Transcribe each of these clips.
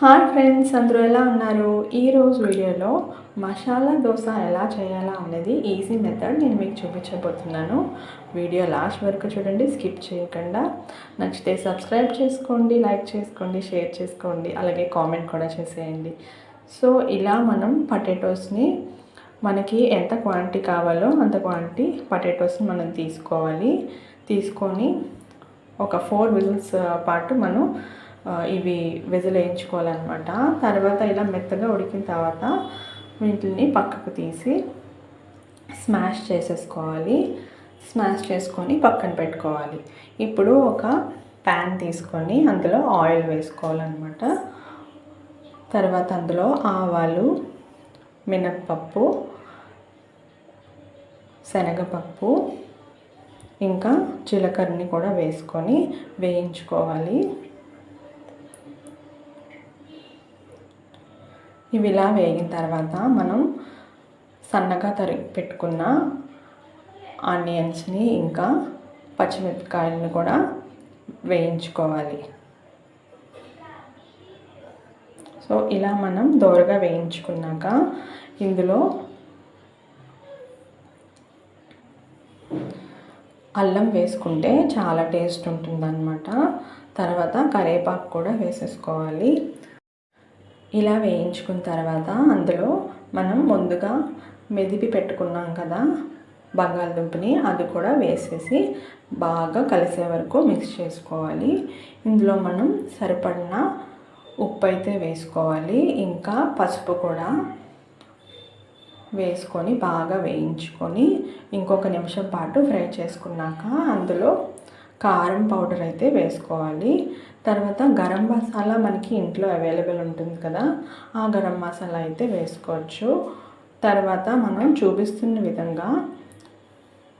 Hi friends అందరూ ఎలా ఉన్నారు? ఈరోజు వీడియోలో మసాలా దోశ ఎలా చేయాలా అనేది ఈజీ మెథడ్ నేను మీకు చూపించబోతున్నాను. వీడియో లాస్ట్ వరకు చూడండి స్కిప్ చేయకుండా. నచ్చితే సబ్స్క్రైబ్ చేసుకోండి లైక్ చేసుకోండి షేర్ చేసుకోండి అలాగే కామెంట్ కూడా చేసేయండి. సో ఇలా మనం పొటాటోస్ని మనకి ఎంత క్వాంటిటీ కావాలో అంత క్వాంటిటీ పొటాటోస్ని మనం తీసుకోవాలి. తీసుకొని ఒక ఫోర్ విజిల్స్ పాటు మనం ఇవి విజిల్ వేయించుకోవాలన్నమాట తర్వాత ఇలా మెత్తగా ఉడికిన తర్వాత వీటిని పక్కకు తీసి స్మాష్ చేసేసుకోవాలి. స్మాష్ చేసుకొని పక్కన పెట్టుకోవాలి. ఇప్పుడు ఒక ప్యాన్ తీసుకొని అందులో ఆయిల్ వేసుకోవాలన్నమాట. తర్వాత అందులో ఆవాలు మినప్పప్పు శనగపప్పు ఇంకా జీలకర్రని కూడా వేసుకొని వేయించుకోవాలి. ఇవి ఇలా వేగిన తర్వాత మనం సన్నగా తరిగి పెట్టుకున్న ఆనియన్స్ని ఇంకా పచ్చిమిరపకాయలను కూడా వేయించుకోవాలి. సో ఇలా మనం దోరగా వేయించుకున్నాక ఇందులో అల్లం వేసుకుంటే చాలా టేస్ట్ ఉంటుందన్నమాట. తర్వాత కరివేపాకు కూడా వేసేసుకోవాలి. ఇలా వేయించుకున్న తర్వాత అందులో మనం ముందుగా మెదిపి పెట్టుకున్నాం కదా బంగాళదుంపని అది కూడా వేసేసి బాగా కలిసే వరకు మిక్స్ చేసుకోవాలి. ఇందులో మనం సరిపడిన ఉప్పు అయితే వేసుకోవాలి. ఇంకా పసుపు కూడా వేసుకొని బాగా వేయించుకొని ఇంకొక నిమిషం పాటు ఫ్రై చేసుకున్నాక అందులో కారం పౌడర్ అయితే వేసుకోవాలి. తర్వాత గరం మసాలా మనకి ఇంట్లో అవైలబుల్ ఉంటుంది కదా ఆ గరం మసాలా అయితే వేసుకోవచ్చు. తర్వాత మనం చూపిస్తున్న విధంగా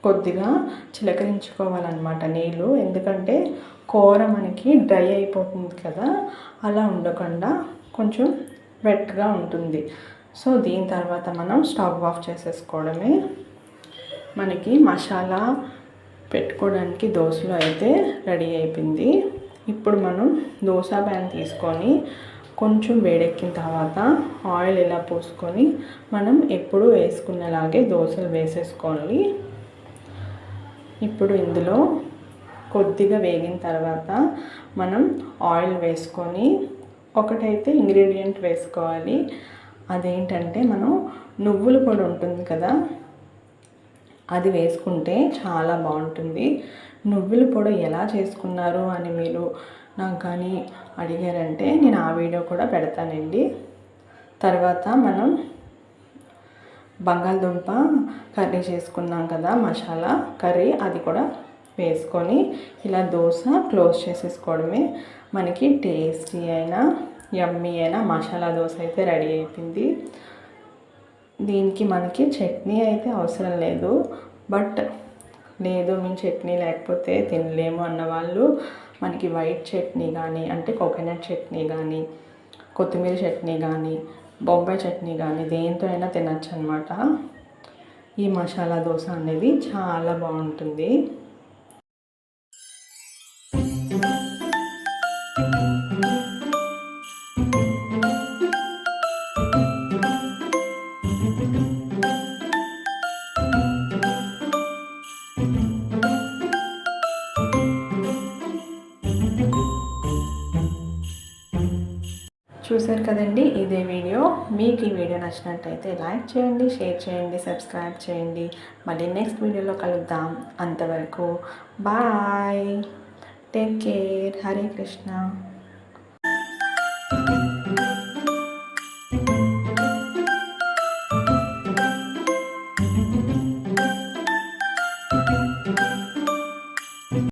కొద్దిగా చిలకరించుకోవాలన్నమాట నీళ్ళు. ఎందుకంటే కూర మనకి డ్రై అయిపోతుంది కదా అలా ఉండకుండా కొంచెం వెట్గా ఉంటుంది. సో దీని తర్వాత మనం స్టవ్ ఆఫ్ చేసేసుకోవడమే. మనకి మసాలా పెట్టుకోవడానికి దోశలు అయితే రెడీ అయిపోయింది. ఇప్పుడు మనం దోశ ప్యాన్ తీసుకొని కొంచెం వేడెక్కిన తర్వాత ఆయిల్ ఇలా పోసుకొని మనం ఎప్పుడు వేసుకునేలాగే దోశలు వేసేసుకోవాలి. ఇప్పుడు ఇందులో కొద్దిగా వేగిన తర్వాత మనం ఆయిల్ వేసుకొని ఒకటైతే ఇంగ్రీడియంట్ వేసుకోవాలి. అదేంటంటే మనం నువ్వులు కూడా ఉంటుంది కదా అది వేసుకుంటే చాలా బాగుంటుంది. నువ్వుల పొడి ఎలా చేసుకున్నారు అని మీరు నాకు కానీ అడిగారంటే నేను ఆ వీడియో కూడా పెడతానండి. తర్వాత మనం బంగాళదుంప కర్రీ చేసుకున్నాం కదా మసాలా కర్రీ అది కూడా వేసుకొని ఇలా దోశ క్లోజ్ చేసేసుకోవడమే మనకి టేస్టీ అయినా యమ్మీ అయినా మసాలా దోశ అయితే రెడీ అయిపోయింది. దీనికి మనకి చట్నీ అయితే అవసరం లేదు. బట్ లేదు మేము చట్నీ లేకపోతే తినలేము అన్న వాళ్ళు మనకి వైట్ చట్నీ కానీ అంటే కోకోనట్ చట్నీ కానీ కొత్తిమీర చట్నీ కానీ బొంబాయి చట్నీ కానీ దేంతో అయినా తినచ్చు అనమాట ఈ మసాలా దోశ అనేది చాలా బాగుంటుంది. చూశారు కదండి ఇదే వీడియో. మీకు ఈ వీడియో నచ్చినట్టయితే లైక్ చేయండి షేర్ చేయండి సబ్స్క్రైబ్ చేయండి. మళ్ళీ నెక్స్ట్ వీడియోలో కలుద్దాం. అంతవరకు bye. Take care. Hare Krishna.